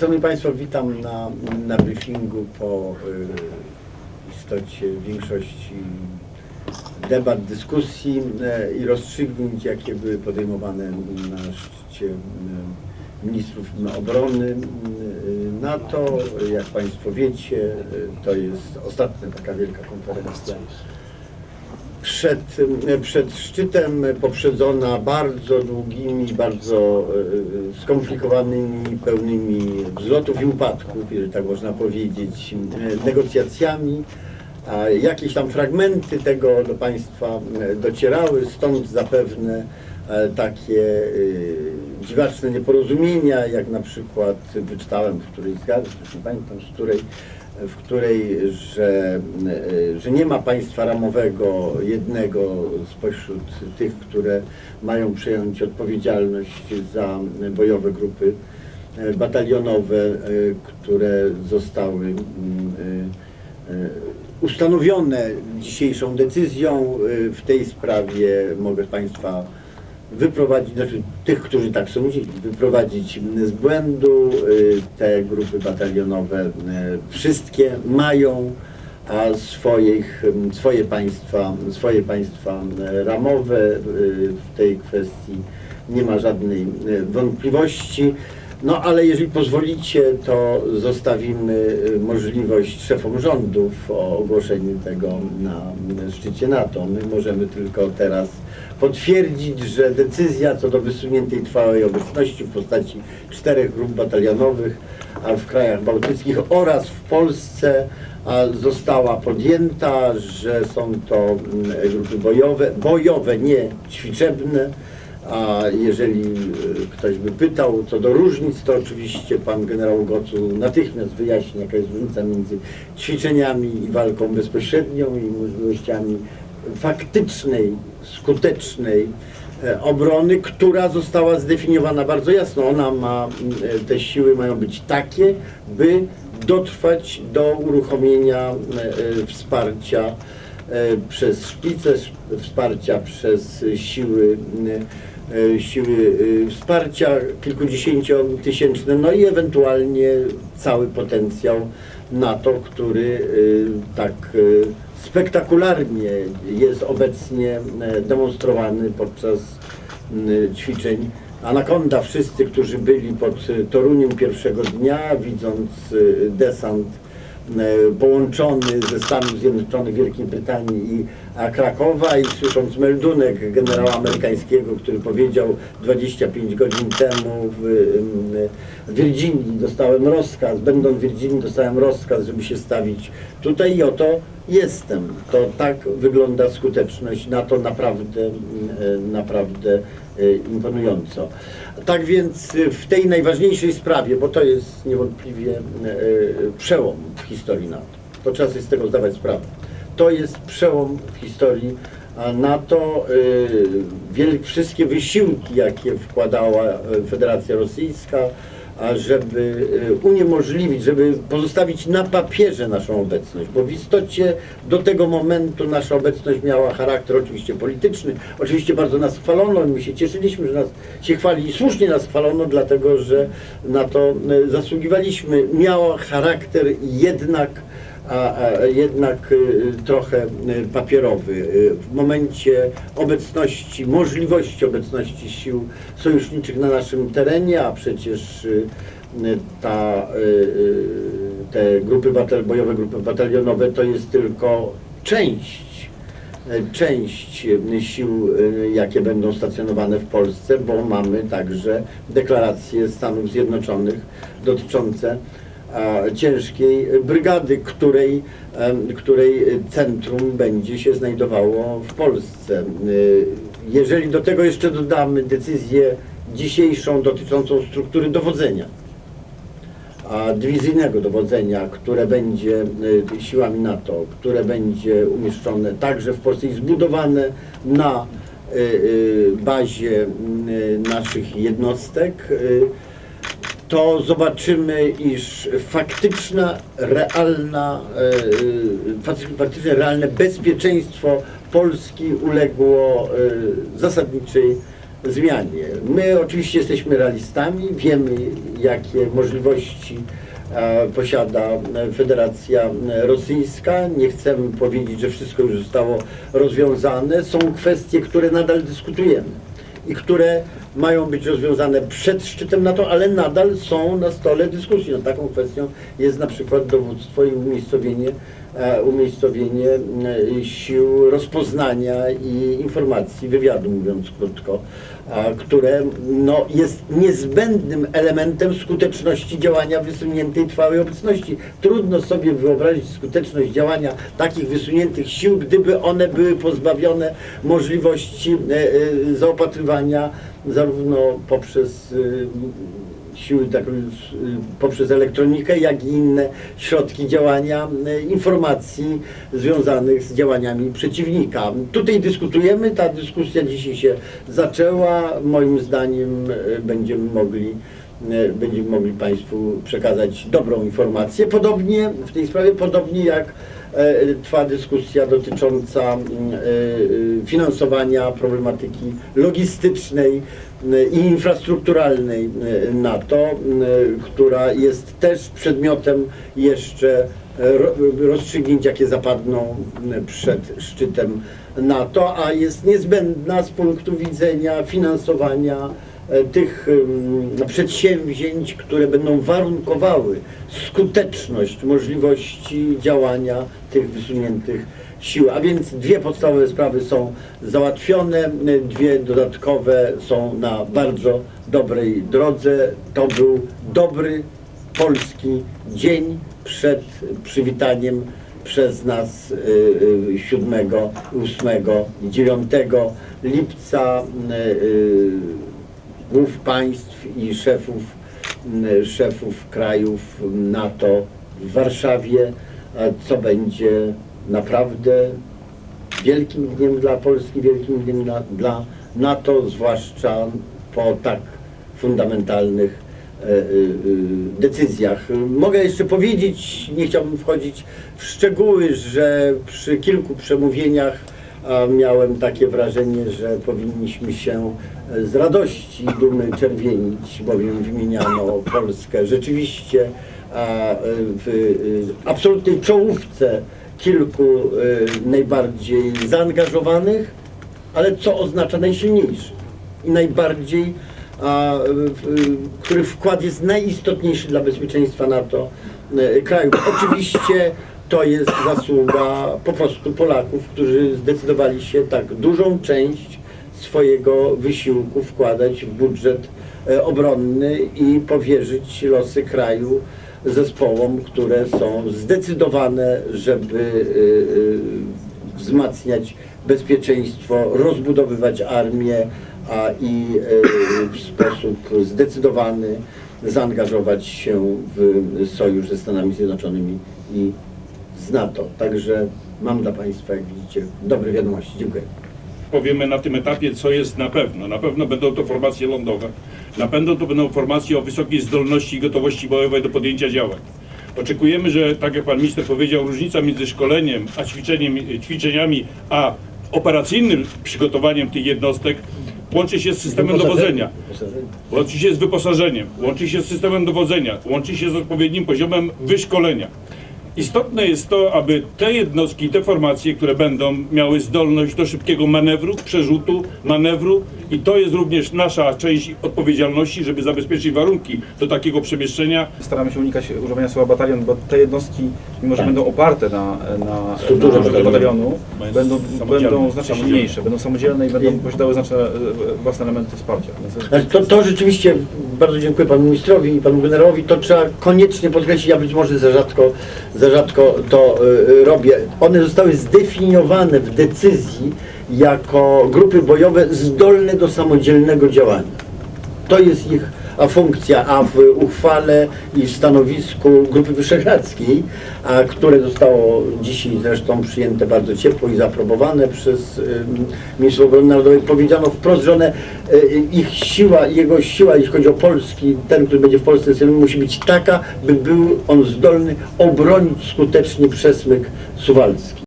Szanowni Państwo, witam na, na briefingu po y, istocie większości debat, dyskusji y, i rozstrzygnięć, jakie były podejmowane na szczycie y, ministrów obrony y, NATO. Jak Państwo wiecie, y, to jest ostatnia taka wielka konferencja przed, przed szczytem poprzedzona bardzo długimi, bardzo e, skomplikowanymi, pełnymi wzlotów i upadków, jeżeli tak można powiedzieć, e, negocjacjami. A jakieś tam fragmenty tego do Państwa e, docierały, stąd zapewne takie dziwaczne nieporozumienia, jak na przykład wyczytałem w którejś z gazet, nie pamiętam z której, w której, że, e, że nie ma państwa ramowego jednego spośród tych, które mają przejąć odpowiedzialność za bojowe grupy e, batalionowe, e, które zostały mm, ustanowione dzisiejszą decyzją w tej sprawie. Mogę Państwa wyprowadzić, znaczy tych, którzy tak sądzili, wyprowadzić z błędu. Y, Te grupy batalionowe y, wszystkie mają a swoich, y, swoje państwa, swoje państwa ramowe. W tej kwestii nie ma żadnej wątpliwości. No ale jeżeli pozwolicie, to zostawimy y, możliwość szefom rządów o ogłoszeniu tego na szczycie NATO. My możemy tylko teraz potwierdzić, że decyzja co do wysuniętej trwałej obecności w postaci czterech grup batalionowych a w krajach bałtyckich oraz w Polsce została podjęta, że są to mm, grupy bojowe, bojowe, nie ćwiczebne. A jeżeli e, ktoś by pytał co do różnic, to oczywiście pan generał Gocu natychmiast wyjaśni, jaka jest różnica między ćwiczeniami i walką bezpośrednią i możliwościami faktycznej, skutecznej e, obrony, która została zdefiniowana bardzo jasno. Ona ma, e, te siły mają być takie, by dotrwać do uruchomienia wsparcia przez szpice, sz- wsparcia przez siły, e, siły e, wsparcia kilkudziesięciotysięczne, no i ewentualnie cały potencjał NATO, który e, tak e, spektakularnie jest obecnie e, demonstrowany podczas ćwiczeń Anakonda. Wszyscy, którzy byli pod e, Toruniem pierwszego dnia, widząc e, desant e, połączony ze Stanów Zjednoczonych, Wielkiej Brytanii i Krakowa i słysząc meldunek generała amerykańskiego, który powiedział 25 godzin temu w, w Virginii dostałem rozkaz, będąc w Virginii dostałem rozkaz, żeby się stawić tutaj i oto jestem. To tak wygląda skuteczność NATO naprawdę, em, e, naprawdę e, imponująco. Tak więc e, w tej najważniejszej sprawie, bo to jest niewątpliwie e, przełom w historii NATO, to trzeba sobie z tego zdawać sprawę. To jest przełom w historii NATO. y, wszystkie wysiłki, jakie wkładała Federacja Rosyjska, a żeby y, uniemożliwić, żeby pozostawić na papierze naszą obecność, bo w istocie do tego momentu nasza obecność miała charakter oczywiście polityczny, oczywiście bardzo nas chwalono, my się cieszyliśmy, że nas się chwali i słusznie nas chwalono, dlatego że na to y, zasługiwaliśmy. Miała charakter jednak a, a jednak y, trochę y, papierowy. Y, W momencie obecności, możliwości obecności sił sojuszniczych na naszym terenie, a przecież ta, te grupy batal, bojowe grupy batalionowe to jest tylko część część sił, jakie będą stacjonowane w Polsce, bo mamy także deklaracje Stanów Zjednoczonych dotyczące ciężkiej brygady, której, której centrum będzie się znajdowało w Polsce. Y, Jeżeli do tego jeszcze dodamy decyzję dzisiejszą dotyczącą struktury dowodzenia, a dywizyjnego dowodzenia, które będzie y, siłami NATO, które będzie umieszczone także w Polsce i zbudowane na bazie naszych jednostek, to zobaczymy, iż faktyczna, realna, y, fakty- faktyczne, realne bezpieczeństwo Polski uległo y, zasadniczej zmianie. My oczywiście jesteśmy realistami, wiemy jakie możliwości e, posiada e, Federacja e, Rosyjska. Nie chcemy powiedzieć, że wszystko już zostało rozwiązane. Są kwestie, które nadal dyskutujemy i które mają być rozwiązane przed szczytem NATO, ale nadal są na stole dyskusji. No, taką kwestią jest na przykład dowództwo i umiejscowienie, umiejscowienie e, sił rozpoznania i informacji, wywiadu mówiąc krótko, które no, jest niezbędnym elementem skuteczności działania wysuniętej trwałej obecności. Trudno sobie wyobrazić skuteczność działania takich wysuniętych sił, gdyby one były pozbawione możliwości e, e, zaopatrywania zarówno poprzez e, siły, tak, poprzez elektronikę, jak i inne środki działania y, informacji związanych z działaniami przeciwnika. Tutaj dyskutujemy, ta dyskusja dzisiaj się zaczęła. Moim zdaniem y, będziemy mogli będziemy mogli Państwu przekazać dobrą informację. Podobnie w tej sprawie, podobnie jak trwa dyskusja dotycząca mm, e, e, finansowania problematyki logistycznej e, i infrastrukturalnej e, NATO, e, która jest też przedmiotem jeszcze e, ro- rozstrzygnięć, jakie zapadną przed szczytem NATO, a jest niezbędna z punktu widzenia finansowania e, tych em, przedsięwzięć, które będą warunkowały skuteczność możliwości działania tych wysuniętych sił. A więc dwie podstawowe sprawy są załatwione, e, dwie dodatkowe są na bardzo dobrej drodze. To był dobry polski dzień przed przywitaniem przez nas y, y, 7, 8, 9 lipca y, głów państw i szefów, szefów krajów NATO w Warszawie, co będzie naprawdę wielkim dniem dla Polski, wielkim dniem dla, dla NATO, zwłaszcza po tak fundamentalnych e, e, e, decyzjach. Mogę jeszcze powiedzieć, nie chciałbym wchodzić w szczegóły, że przy kilku przemówieniach a, miałem takie wrażenie, że powinniśmy się e, z radości i dumy czerwienić, bowiem wymieniano Polskę rzeczywiście e, w e, absolutnej czołówce kilku najbardziej zaangażowanych, ale co oznacza najsilniejszy i najbardziej, który wkład jest najistotniejszy dla bezpieczeństwa NATO kraju. Oczywiście to jest zasługa po prostu Polaków, którzy zdecydowali się tak dużą część swojego wysiłku wkładać w budżet e, obronny i powierzyć losy kraju zespołom, które są zdecydowane, żeby e, e, wzmacniać bezpieczeństwo, rozbudowywać armię a i w sposób zdecydowany zaangażować się w sojusz ze Stanami Zjednoczonymi i z NATO. Także mam dla Państwa, jak widzicie, dobre wiadomości. Dziękuję. powiemy na tym etapie, co jest na pewno. Na pewno będą to formacje lądowe. Na pewno to będą formacje o wysokiej zdolności i gotowości bojowej do podjęcia działań. Oczekujemy, że tak jak pan minister powiedział, różnica między szkoleniem, a ćwiczeniem, ćwiczeniami, a operacyjnym przygotowaniem tych jednostek łączy się z systemem dowodzenia. Łączy się z wyposażeniem, łączy się z systemem dowodzenia, łączy się z odpowiednim poziomem wyszkolenia. Istotne jest to, aby te jednostki, te formacje, które będą miały zdolność do szybkiego manewru, przerzutu, manewru i to jest również nasza część odpowiedzialności, żeby zabezpieczyć warunki do takiego przemieszczenia. Staramy się unikać używania słowa batalion, bo te jednostki, mimo że Tak. będą oparte na, na, Strukturze na batalionu. będą, będą znacznie silniejsze, będą samodzielne i będą posiadały znaczne e, własne elementy wsparcia. Znaczy, To, to rzeczywiście bardzo dziękuję panu ministrowi i panu generałowi. To trzeba koniecznie podkreślić, ja być może za rzadko, za rzadko to y, robię. One zostały zdefiniowane w decyzji jako grupy bojowe zdolne do samodzielnego działania. To jest ich a funkcja, a w uchwale i stanowisku Grupy Wyszehradzkiej, a które zostało dzisiaj zresztą przyjęte bardzo ciepło i zaaprobowane przez ym, Ministra Obrony Narodowej, powiedziano wprost, że one, y, ich siła, jego siła, jeśli chodzi o Polski, ten, który będzie w Polsce, musi być taka, by był on zdolny obronić skutecznie przesmyk suwalski.